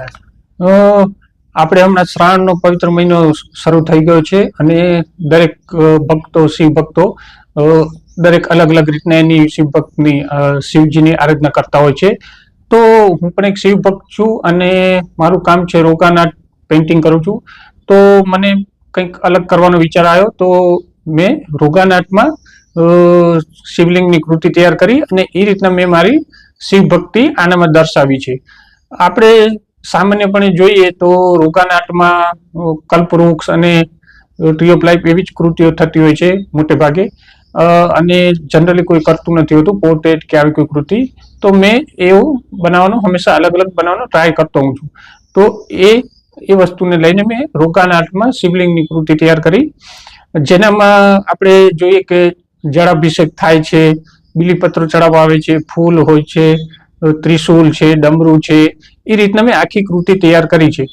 આપણે હમણાં શ્રાવણનો પવિત્ર મહિનો શરૂ થઈ ગયો છે અને દરેક ભક્તો શિવ ભક્તો દરેક અલગ અલગ રીતના એની શિવ ભક્તની શિવજીની આરાધના કરતા હોય છે. તો હું પણ એક શિવ ભક્ત છું અને મારું કામ છે રોગાનાટ પેઇન્ટિંગ કરું છું. તો મને કંઈક અલગ કરવાનો વિચાર આવ્યો. તો મેં રોગાનાટમાં શિવલિંગની કૃતિ તૈયાર કરી અને એ રીતના મેં મારી શિવ ભક્તિ આનામાં દર્શાવી છે. આપણે સામાન્યપણે જોઈએ તો રોગાનાટમાં અ, કલ્પવૃક્ષ અને ટ્રી ઓફ લાઈફ એવી જ કૃતિઓ થતી હોય છે મોટે ભાગે અને જનરલી કોઈ કરતું નથી હોતું પોર્ટ્રેટ કે આવી કોઈ કૃતિ. તો મેં એવું બનાવવાનું હંમેશા અલગ અલગ બનાવવાનો ટ્રાય કરતો હોઉં છું. તો એ એ વસ્તુને લઈને મેં રોગાનાટમાં શિવલિંગની કૃતિ તૈયાર કરી. જેનામાં આપણે જોઈએ કે જળાભિષેક થાય છે બીલીપત્ર ચડાવવા આવે છે ફૂલ હોય છે ત્રિશૂલ છે ડમરું છે એ રીતના મેં આખી કૃતિ તૈયાર કરી છે.